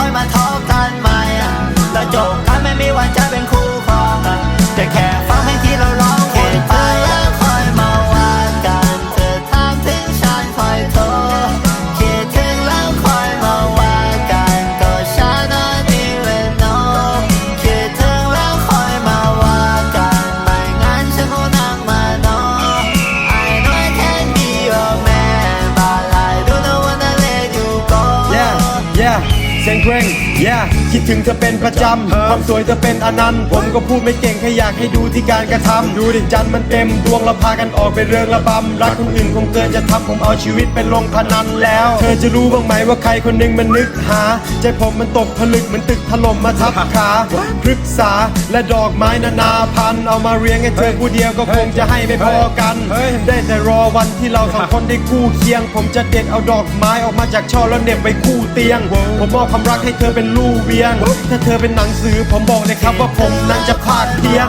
ค่อยมาทบกันใหม่แล้วจบกันไม่มีวันจะเป็น เสียงเพลง yeah คิดถึงเธอเป็นประจำความสวยเธอเป็นอนันต์ผมก็พูดไม่เก่งแค่อยากให้ดูที่การกระทำดูดิจันทร์มันเต็มดวงเราพากันออกไปเรื่องระบำรักคนอื่นคงเกินจะทำผมเอาชีวิตเป็นลงพนันแล้ว เธอจะรู้บ้างไหมว่าใครคนหนึ่งมันนึกหา ใจผมมันตกผลึกเหมือนตึกถล่มมาทับขาพฤกษาและดอกไม้นานาพันธุ์เอามาเรียงให้เธอผู้เดียวก็คงจะให้ไม่พอกัน ได้แต่รอวันที่เราสองคนได้คู่เคียง ผมจะเด็ดเอาดอกไม้ออกมาจากช่อแล้วเหน็บไว้คู่เตียง ผมมอบความรักให้เธอเป็นลู่เวียง ถ้าเธอเป็นหนังสือผมบอกเลยครับว่าผมนั้นจะพลาดเพียง